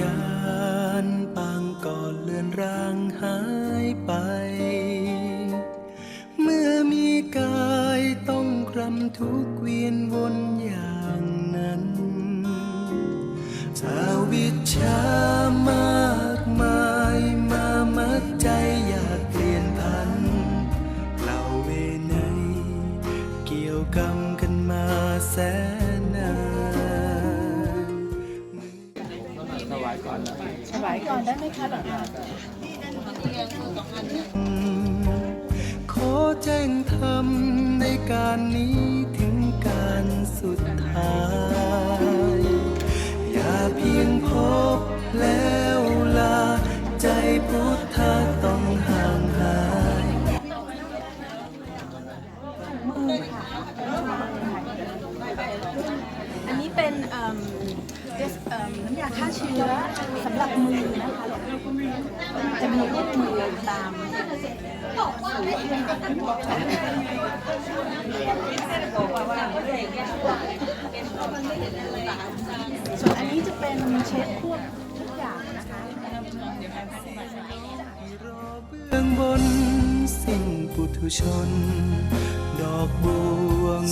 ยานปางก่อนเลื่อนรางหายไป เมื่อมีกายต้องครำทุกเวียนวนอย่างนั้นสาวิชามากมายมามัดใจอยากเปลี่ยนพันเล่าเวไนเกี่ยวกรรมกันมาแสน ถวายก่อนได้ไหมคะหลวงตาขอแจ้งธรรมในการนี้ถึงการสุดท้าย เป็นเอิ่มเดสเอิ่มน้ำยาฆ่าเชื้อสำหรับมือนะคะจะมีรูปมือตามส่วนอันนี้จะเป็นเช็ดพวกทุกอย่างนะคะ เบื้องบน สิ่งปุถุชน ดอกบัวง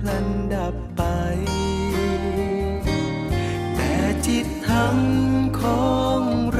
พลันดับไป แต่จิตธรรมของเรา